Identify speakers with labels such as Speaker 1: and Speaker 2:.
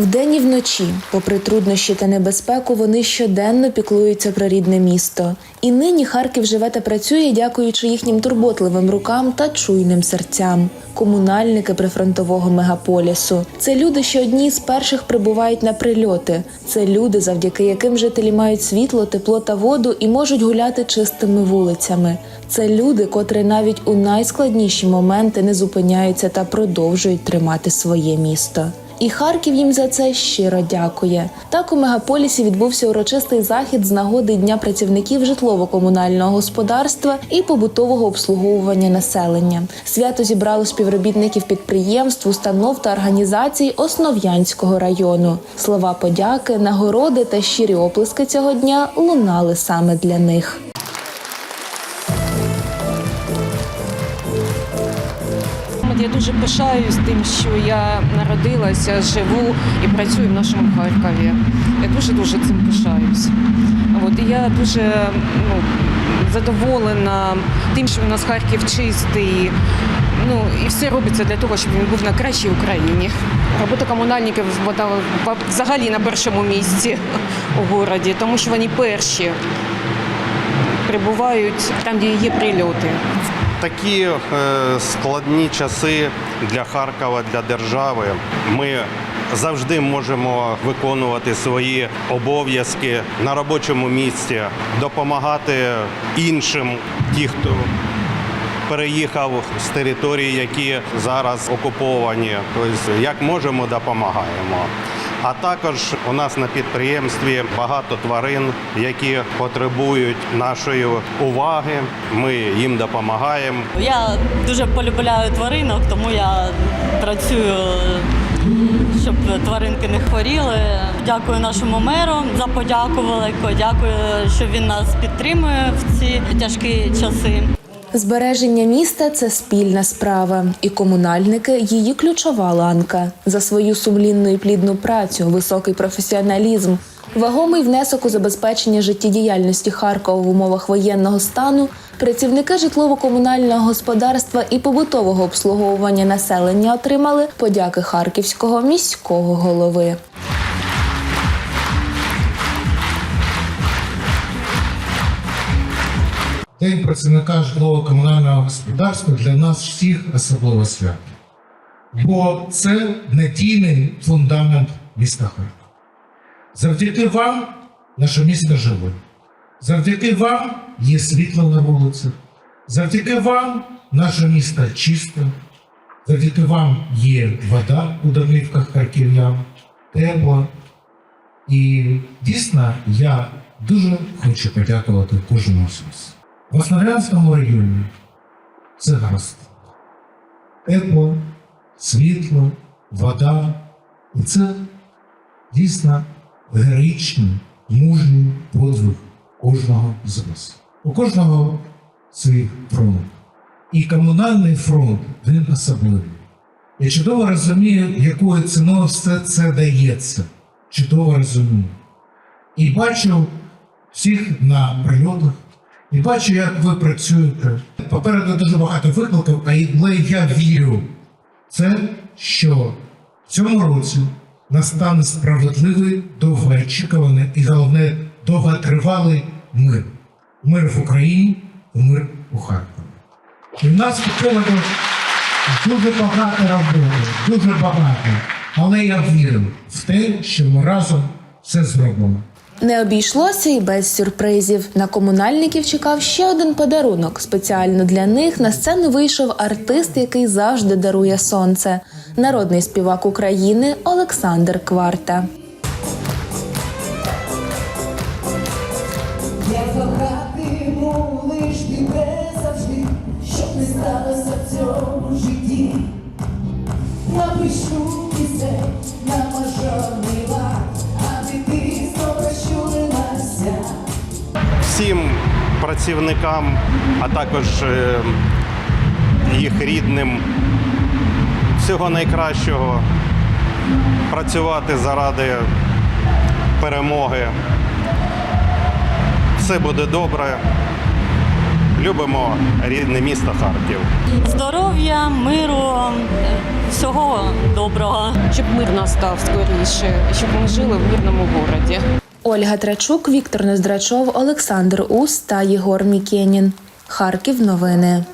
Speaker 1: Вдень і вночі, попри труднощі та небезпеку, вони щоденно піклуються про рідне місто. І нині Харків живе та працює, дякуючи їхнім турботливим рукам та чуйним серцям. Комунальники прифронтового мегаполісу. Це люди, що одні з перших прибувають на прильоти. Це люди, завдяки яким жителі мають світло, тепло та воду і можуть гуляти чистими вулицями. Це люди, котрі навіть у найскладніші моменти не зупиняються та продовжують тримати своє місто. І Харків їм за це щиро дякує. Так у мегаполісі відбувся урочистий захід з нагоди Дня працівників житлово-комунального господарства і побутового обслуговування населення. Свято зібрало співробітників підприємств, установ та організацій Основ'янського району. Слова подяки, нагороди та щирі оплески цього дня лунали саме для них.
Speaker 2: Я дуже пишаюсь тим, що я народилася, живу і працюю в нашому Харкові. Я дуже дуже цим пишаюсь. От і я дуже ну, задоволена тим, що у нас Харків чистий. Ну і все робиться для того, щоб він був на кращій Україні. Робота комунальників вона взагалі на першому місці у городі, тому що вони перші прибувають там, де є прильоти.
Speaker 3: Такі е, складні часи для Харкова, для держави. Ми завжди можемо виконувати свої обов'язки на робочому місці, допомагати іншим, ті, хто переїхав з територій, які зараз окуповані. Тобто, як можемо, допомагаємо. А також у нас на підприємстві багато тварин, які потребують нашої уваги. Ми їм допомагаємо.
Speaker 4: Я дуже полюбляю тваринок, тому я працюю, щоб тваринки не хворіли. Дякую нашому меру за подяку велику. Дякую, що він нас підтримує в ці тяжкі часи.
Speaker 1: Збереження міста це спільна справа, і комунальники її ключова ланка. За свою сумлінну і плідну працю, високий професіоналізм, вагомий внесок у забезпечення життєдіяльності Харкова в умовах воєнного стану. Працівники житлово-комунального господарства і побутового обслуговування населення отримали подяки харківського міського голови.
Speaker 5: День працівника житлово-комунального господарства для нас всіх особливо свято. Бо це надійний фундамент міста Харкова. Завдяки вам наше місто живе. Завдяки вам є світло на вулицях. Завдяки вам наше місто чисте. Завдяки вам є вода у домівках харків'ян, тепла. І дійсно я дуже хочу подякувати кожному з вас. В Основ'янському районі це гаразд. Тепло, світло, вода. І це дійсно героїчний, мужній подвиг кожного з вас. У кожного свій фронт. І комунальний фронт він особливий. Я чудово розумію, якою ціною все це дається. Чудово розумію. І бачу всіх на прильотах, і бачу, як ви працюєте. Попереду дуже багато викликів, але я вірю це, що в цьому році настане справедливий, довгоочікуваний і головне довготривалий мир. Мир в Україні, мир у Харкові. І в нас попереду дуже багато роботи, дуже багато. Але я вірю в те, що ми разом все зробимо.
Speaker 1: Не обійшлося і без сюрпризів. На комунальників чекав ще один подарунок. Спеціально для них на сцену вийшов артист, який завжди дарує сонце. Народний співак України Олександр Кварта.
Speaker 6: Я кохатиму лиш завжди, щоб не сталося в цьому житті. Напишу
Speaker 3: Всім працівникам, а також е, їх рідним всього найкращого. Працювати заради перемоги. Все буде добре. любимо рідне місто Харків.
Speaker 4: Здоров'я, миру, всього доброго.
Speaker 2: Щоб мир настав скоріше, щоб ми жили в мирному городі.
Speaker 1: Ольга Трачук, Віктор Нездрачов, Олександр Ус та Єгор Мікенін. Харків новини.